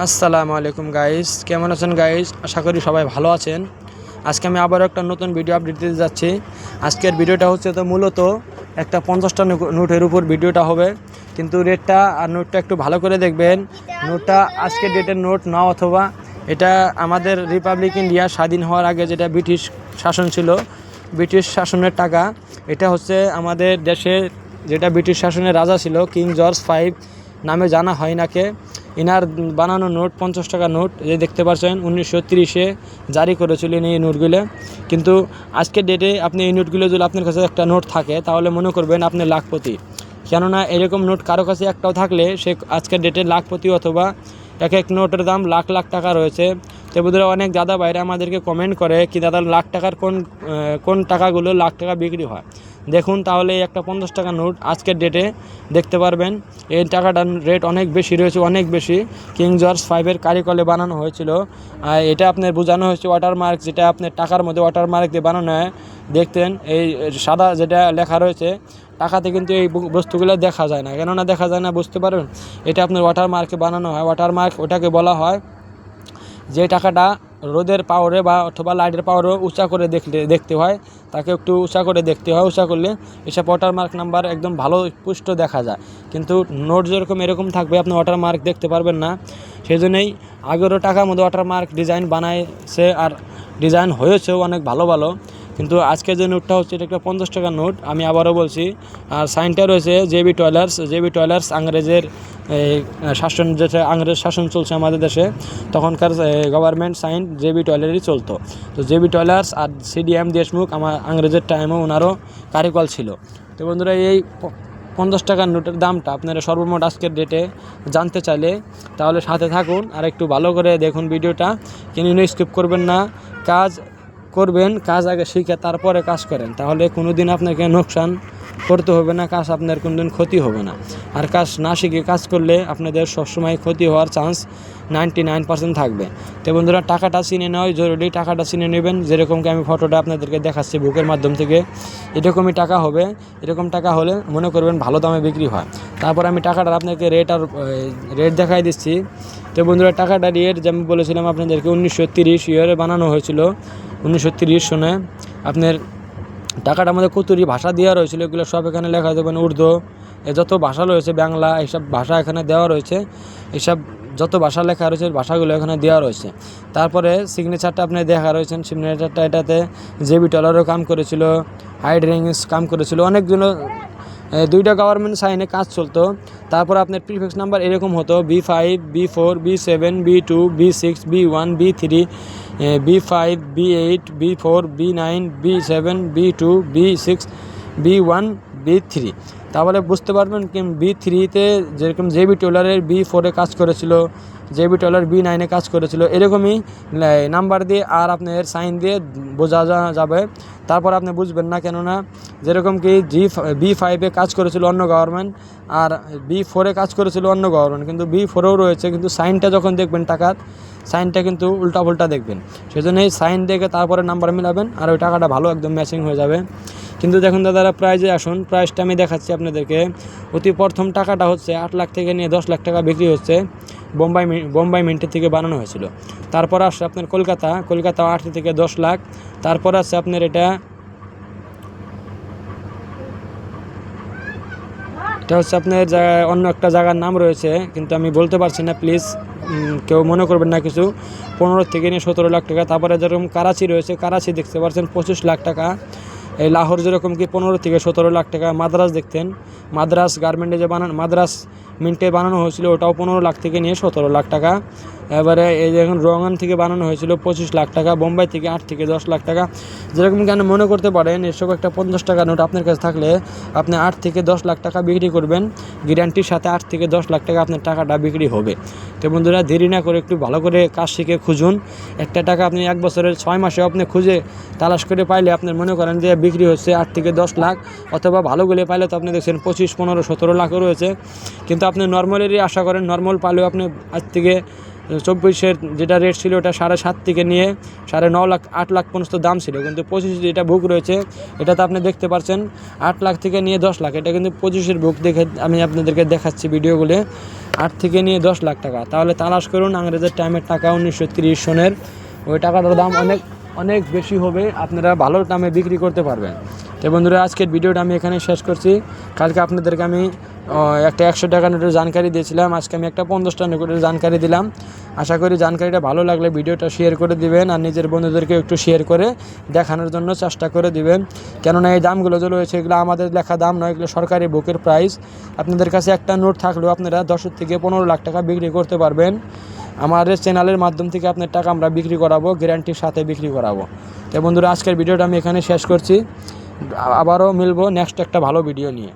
আসসালামু আলাইকুম গাইস কেমন আছেন গাইস আশা করি সবাই ভালো আছেন। আজকে আমি আবার একটা নতুন ভিডিও আপডেট দিতে যাচ্ছি। আজকের ভিডিওটা হচ্ছে তো মূলত একটা পঞ্চাশটা নোটের উপর ভিডিওটা হবে। কিন্তু রেটটা আর নোটটা একটু ভালো করে দেখবেন। নোটটা আজকের ডেটের নোট না অথবা এটা আমাদের রিপাবলিক ইন্ডিয়া স্বাধীন হওয়ার আগে যেটা ব্রিটিশ শাসন ছিল, ব্রিটিশ শাসনের টাকা, এটা হচ্ছে আমাদের দেশে যেটা ব্রিটিশ শাসনের রাজা ছিল কিং জর্জ ফাইভ নামে জানা হয় নাকে। ইনার বানানো নোট, পঞ্চাশ টাকা নোট যে দেখতে পাচ্ছেন, উনিশশো তিরিশে জারি করেছিলেন এই নোটগুলো। কিন্তু আজকের ডেটে আপনি এই নোটগুলো যদি আপনার কাছে একটা নোট থাকে, তাহলে মনে করবেন আপনি লাখপতি। কেননা এরকম নোট কারও কাছে একটাও থাকলে সে আজকের ডেটে লাখপতি অথবা এক এক নোটের দাম লাখ লাখ টাকা রয়েছে। তো বন্ধুরা, অনেক দাদা বাইরে আমাদেরকে কমেন্ট করে কি, দাদা, লাখ টাকার কোন কোন টাকাগুলো লাখ টাকা বিক্রি হয়? দেখুন তাহলে একটা পঞ্চাশ টাকা নোট আজকের ডেটে দেখতে পারবেন। এই টাকাটার রেট অনেক বেশি রয়েছে, অনেক বেশি। কিং জর্জ ফাইভের কারিকলে বানানো হয়েছিল। আর এটা আপনার বোঝানো হয়েছে ওয়াটারমার্ক যেটা আপনার টাকার মধ্যে ওয়াটারমার্ক দিয়ে বানানো হয়। দেখতেন, এই সাদা যেটা লেখা রয়েছে, টাকাতে কিন্তু এই বস্তুগুলো দেখা যায় না। কেননা দেখা যায় না, বুঝতে পারবেন? এটা আপনার ওয়াটারমার্কে বানানো হয়। ওয়াটারমার্ক ওটাকে বলা হয় যে টাকাটা রোদের পাওয়ারে বা অথবা লাইটের পাওয়ারও উঁচা করে দেখলে, দেখতে হয়। তাকে একটু উঁচা করে দেখতে হয়, উঁচা করলে এসব ওয়াটারমার্ক নাম্বার একদম ভালো পুষ্ট দেখা যায়। কিন্তু নোট যেরকম এরকম থাকবে, আপনি ওয়াটারমার্ক দেখতে পারবেন না। সেই জন্যই আগেরও টাকার মধ্যে ওয়াটারমার্ক ডিজাইন বানাইছে আর ডিজাইন হয়েছেও অনেক ভালো ভালো। কিন্তু আজকে যে নোটটা হচ্ছে, এটা একটা পঞ্চাশ টাকার নোট। আমি আবারও বলছি আর সাইনটা রয়েছে জেবি টয়লার্স। জেবি টয়লার্স আংরেজের শাসন যেটা আংরেজ শাসন চলছে আমাদের দেশে, তখনকার গভর্নমেন্ট সাইন জেবি টয়লারই চলতো। তো জেবি টয়লার্স আর সিডিএম দেশমুখ, আমার আংরেজের টাইমেও ওনারও কারিকল ছিল। তো বন্ধুরা, এই পঞ্চাশ টাকার নোটের দামটা আপনারা সর্বমোট আজকের ডেটে জানতে চাইলে তাহলে সাথে থাকুন। আর একটু ভালো করে দেখুন ভিডিওটা। কিনে স্কিপ করবেন না। কাজ করবেন, কাজ আগে শিখে তারপরে কাজ করেন। তাহলে কোনো দিন আপনাকে নোকসান করতে হবে না, কাজ আপনার কোনো দিন ক্ষতি হবে না। আর কাজ না শিখে কাজ করলে আপনাদের সবসময় ক্ষতি হওয়ার চান্স নাইনটি নাইন পার্সেন্ট থাকবে। তো বন্ধুরা, টাকাটা চিনে নেওয়া জরুরি, টাকাটা চিনে নেবেন। যেরকমকে আমি ফটোটা আপনাদেরকে দেখাচ্ছি বুকের মাধ্যম থেকে, এরকমই টাকা হবে। এরকম টাকা হলে মনে করবেন ভালো দামে বিক্রি হয়। তারপর আমি টাকাটার আপনাকে রেট আর রেট দেখাই দিচ্ছি। তো বন্ধুরা টাকাটা রেট যেমন বলেছিলাম আপনাদেরকে, উনিশশো তিরিশ ইয়ারে বানানো হয়েছিল। উনিশশো তিরিশ সনে আপনার টাকাটা আমাদের কতুরি ভাষা দেওয়া রয়েছিল, এগুলো সব এখানে লেখা দেবেন উর্দু, এ যত ভাষা রয়েছে, বাংলা, এইসব ভাষা এখানে দেওয়া রয়েছে, এইসব যত ভাষা লেখা রয়েছে ভাষাগুলো এখানে দেওয়া রয়েছে। তারপরে সিগনেচারটা আপনি দেখা রয়েছেন সিগনেচারটা এটাতে জেবি টলারও কাম করেছিল হাইড রিংস কাম করেছিল, অনেকগুলো দুইটা গভর্নমেন্ট সাইনে কাজ চলতো। তারপর আপনার প্রিফিক্স নাম্বার এরকম হতো B five B four B seven B two B six B one B three B five B eight B four B nine B seven B two B six B one B three তাহলে বুঝতে পারবেন কি B থ্রিতে যেরকম JB টোলারের B ফোরে কাজ করেছিল JB টলার B নাইনে কাজ করেছিল, এরকমই নাম্বার দিয়ে আর আপনার সাইন দিয়ে বোঝা যাবে। তারপর আপনি বুঝবেন না কেননা, যেরকম কি জি বি ফাইভে কাজ করেছিল অন্য গভর্নমেন্ট আর বি ফোরে কাজ করেছিল অন্য গভর্নমেন্ট কিন্তু বি ফোরেও রয়েছে, কিন্তু সাইনটা যখন দেখবেন টাকার সাইনটা কিন্তু উল্টা পুল্টা দেখবেন। সেই জন্য এই সাইন দেখে তারপরে নাম্বার মিলাবেন, আর ওই টাকাটা ভালো একদম ম্যাচিং হয়ে যাবে। কিন্তু দেখুন দাদারা প্রাইজে আসুন। প্রাইসটা আমি দেখাচ্ছি আপনাদেরকে। অতি প্রথম টাকাটা হচ্ছে আট লাখ থেকে নিয়ে দশ লাখ টাকা বিক্রি হচ্ছে বোম্বাই বোম্বাই মিন্টের থেকে বানানো হয়েছিল। তারপর আসছে আপনার কলকাতা। কলকাতা আট থেকে দশ লাখ। তারপর আছে আপনার এটা এটা হচ্ছে আপনার জায়গায় অন্য একটা জায়গার নাম রয়েছে, কিন্তু আমি বলতে পারছি না প্লিজ কেউ মনে করবেন না কিছু। পনেরো থেকে নিয়ে সতেরো লাখ টাকা। তারপরে যেরকম কারাচি রয়েছে, কারাচি দেখতে পাচ্ছেন পঁচিশ লাখ টাকা। এই লাহোর যেরকম কি পনেরো থেকে সতেরো লাখ টাকা মাদ্রাস দেখতেন মাদ্রাস গার্মেন্টে যে বানান মাদ্রাস মিন্টে বানানো হয়েছিল, ওটাও পনেরো লাখ থেকে নিয়ে সতেরো লাখ টাকা। এবারে এই যে এখন রঙান থেকে বানানো হয়েছিল পঁচিশ লাখ টাকা, বোম্বাই থেকে আট থেকে দশ লাখ টাকা। যেরকম কেন মনে করতে পারেন এসব একটা পঞ্চাশ টাকা নোট আপনার কাছে থাকলে আপনি আট থেকে দশ লাখ টাকা বিক্রি করবেন। গ্যারান্টির সাথে আট থেকে দশ লাখ টাকা আপনার টাকাটা বিক্রি হবে। তো বন্ধুরা, দেরি না করে একটু ভালো করে কাজ শিখে খুঁজুন। একটা টাকা আপনি এক বছরের ছয় মাসে আপনি খুঁজে তালাশ করে পাইলে আপনার মনে করেন যে বিক্রি হচ্ছে আট থেকে দশ লাখ, অথবা ভালোগুলো পাইলে তো আপনি দেখছেন পঁচিশ, পনেরো, সতেরো লাখও রয়েছে। কিন্তু আপনি নর্মালেরই আশা করেন, নর্মাল পাইলেও আপনি আজ থেকে চব্বিশের যেটা রেট ছিল ওটা সাড়ে সাত থেকে নিয়ে সাড়ে ন লাখ, আট লাখ পর্যন্ত দাম ছিল। কিন্তু পঁচিশ যেটা বুক রয়েছে, এটাতে আপনি দেখতে পাচ্ছেন আট লাখ থেকে নিয়ে দশ লাখ। এটা কিন্তু পঁচিশের বুক দেখে আমি আপনাদেরকে দেখাচ্ছি ভিডিওগুলো। আট থেকে নিয়ে দশ লাখ টাকা। তাহলে তালাশ করুন, আংরেজের টাইমের টাকা উনিশশো তিরিশ সনের ওই টাকাটার দাম অনেক অনেক বেশি হবে, আপনারা ভালো দামে বিক্রি করতে পারবেন। তো বন্ধুরা, আজকের ভিডিওটা আমি এখানে শেষ করছি। কালকে আপনাদেরকে আমি একটা একশো টাকা নোটের জানকারি দিয়েছিলাম। আজকে আমি একটা পঞ্চাশটা নোটের জানকারি দিলাম। আশা করি জানকারিটা ভালো লাগলে ভিডিওটা শেয়ার করে দিবেন আর নিজের বন্ধুদেরকে একটু শেয়ার করে দেখানোর জন্য চেষ্টা করে দিবেন। কেননা এই দামগুলো যে রয়েছে, এগুলো আমাদের লেখা দাম নয়, এগুলো সরকারি বুকের প্রাইস আপনাদের কাছে একটা নোট থাকলেও আপনারা দশ থেকে পনেরো লাখ টাকা বিক্রি করতে পারবেন। আমাদের চ্যানেলের মাধ্যম থেকে আপনার টাকা আমরা বিক্রি করাবো গ্যারান্টির সাথে বিক্রি করাবো। তো বন্ধুরা, আজকের ভিডিওটা আমি এখানে শেষ করছি। আবারও মিলবো নেক্সট একটা ভালো ভিডিও নিয়ে।